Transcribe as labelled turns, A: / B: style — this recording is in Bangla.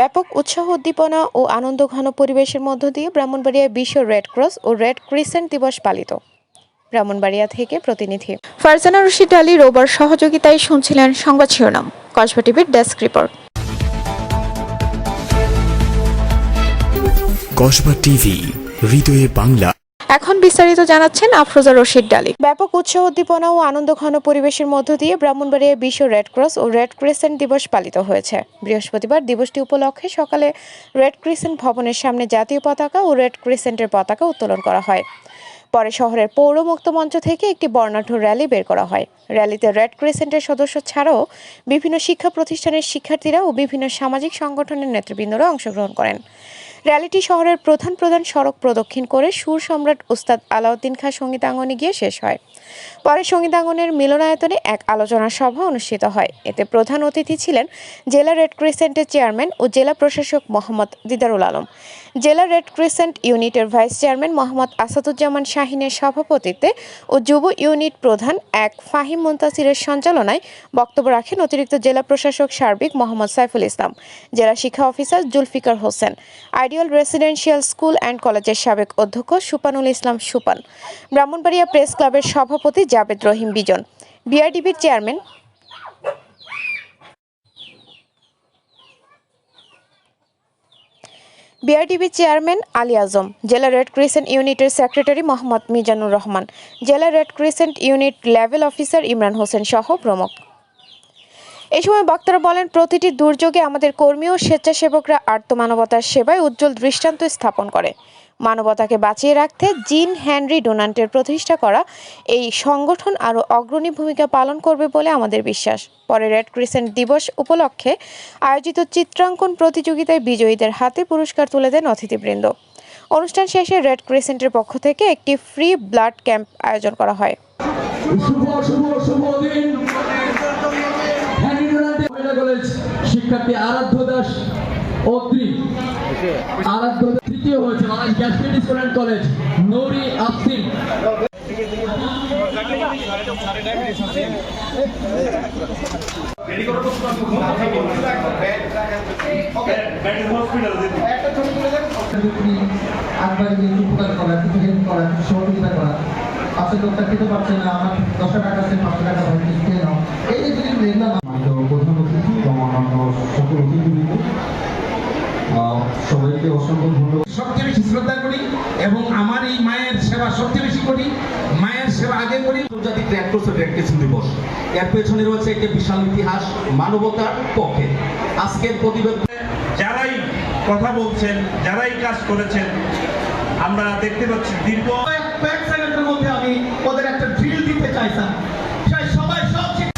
A: ব্যাপক উৎসাহ উদ্দীপনা ও আনন্দ ঘন পরিবেশের মধ্য দিয়ে ব্রাহ্মণবাড়িয়ায় বিশ্ব রেড ক্রস ও রেড ক্রিসেন্ট দিবস পালিত ব্রাহ্মণবাড়িয়া থেকে প্রতিনিধি
B: ফারজানা রশিদ আলী রোবার সহযোগিতায় শুনছিলেন সংবাদ শিরোনাম কসবা টিভির ডেস্ক রিপোর্ট কসবা টিভি হৃদয়ে বাংলা এখন বিস্তারিত জানাচ্ছেন আফরোজা রশিদ ডালি
A: ব্যাপক উৎসাহ উদ্দীপনা ও আনন্দ ঘন পরিবেশের মধ্য দিয়ে ব্রাহ্মণবাড়িয়া বিশ্ব রেড ক্রস ও রেড ক্রিসেন্ট দিবস পালিত হয়েছে বৃহস্পতিবার দিবসটি উপলক্ষে সকালে রেড ক্রিসেন্ট ভবনের সামনে জাতীয় পতাকা ও রেড ক্রিসেন্টের পতাকা উত্তোলন করা হয় পরে শহরের পৌর মুক্ত মঞ্চ থেকে একটি বর্ণাঢ্য র্যালি বের করা হয় র্যালিতে রেড ক্রিসেন্টের সদস্য ছাড়াও বিভিন্ন শিক্ষা প্রতিষ্ঠানের শিক্ষার্থীরা ও বিভিন্ন সামাজিক সংগঠনের নেতৃবৃন্দরা অংশগ্রহণ করেন র্যালিটি শহরের প্রধান প্রধান সড়ক প্রদক্ষিণ করে সুর সম্রাট উস্তাদ আলাউদ্দিন খা সঙ্গীতাঙ্গনে গিয়ে শেষ হয় পরে সঙ্গীতাঙ্গনের মিলনায়তনে এক আলোচনা সভা অনুষ্ঠিত হয় এতে প্রধান অতিথি ছিলেন জেলা রেড ক্রিসেন্টের চেয়ারম্যান ও জেলা প্রশাসক মোহাম্মদ দিদারুল আলম জেলা রেড ক্রিসেন্ট ইউনিটের ভাইস চেয়ারম্যান মোহাম্মদ আসাদুজ্জামান শাহিনের সভাপতিত্বে ও যুব ইউনিট প্রধান এক ফাহিম মুন্তাসিরের সঞ্চালনায় বক্তব্য রাখেন অতিরিক্ত জেলা প্রশাসক সার্বিক মোহাম্মদ সাইফুল ইসলাম জেলা শিক্ষা officer Zulfikar Hossain ideal residential school and কলেজের সাবেক অধ্যক্ষ সুপানুল ইসলাম সুপান ব্রাহ্মণবাড়িয়া প্রেস ক্লাবের সভাপতি জাবেদ রহিম বিজন বিআরডিবির চেয়ারম্যান বিআরটিভির চেয়ারম্যান আলী আজম জেলা রেড ক্রিসেন্ট ইউনিটের সেক্রেটারি মোহাম্মদ মিজানুর রহমান জেলা Red Crescent unit level officer Imran Hossain সহ প্রমুখ এ সময় বক্তারা বলেন প্রতিটি দুর্যোগে আমাদের কর্মী ও স্বেচ্ছাসেবকরা আর্তমানবতার সেবায় উজ্জ্বল দৃষ্টান্ত স্থাপন করে মানবতাকে বাঁচিয়ে রাখতে জিন হ্যানরি ডোনান্টের প্রতিষ্ঠা করা এই সংগঠন আরও অগ্রণী ভূমিকা পালন করবে বলে আমাদের বিশ্বাস পরে রেড ক্রিসেন্ট দিবস উপলক্ষে আয়োজিত চিত্রাঙ্কন প্রতিযোগিতায় বিজয়ীদের হাতে পুরস্কার তুলে দেন অতিথিবৃন্দ অনুষ্ঠান শেষে রেড ক্রিসেন্টের পক্ষ থেকে একটি ফ্রি ব্লাড ক্যাম্প আয়োজন করা হয় শিক্ষার্থী আরাধ্য দাস অত্রি আরাধ্য তৃতীয় হয়েছে Bangladesh gastric student college Nouri Afsin খেতে পারছেন না আমার দশটা টাকা
B: আছে টাকা এই যে জিনিস দেখলাম অতিথি এবং অন্যান্য সকল সবাইকে অসংখ্য ধন্যবাদ সবচেয়ে বেশি শ্রদ্ধা করি এবং আমার এই মায়ের সেবা সবচেয়ে বেশি করি মায়ের সেবা আগে করি আন্তর্জাতিক দিবস এর পেছনে রয়েছে একটি বিশাল ইতিহাস মানবতার পক্ষে আজকের প্রতিবেদন যারাই কথা বলছেন যারাই কাজ করেছেন আমরা দেখতে পাচ্ছি দীর্ঘ কয়েক সেকেন্ডের মধ্যে আমি ওদের একটা ড্রিল দিতে চাই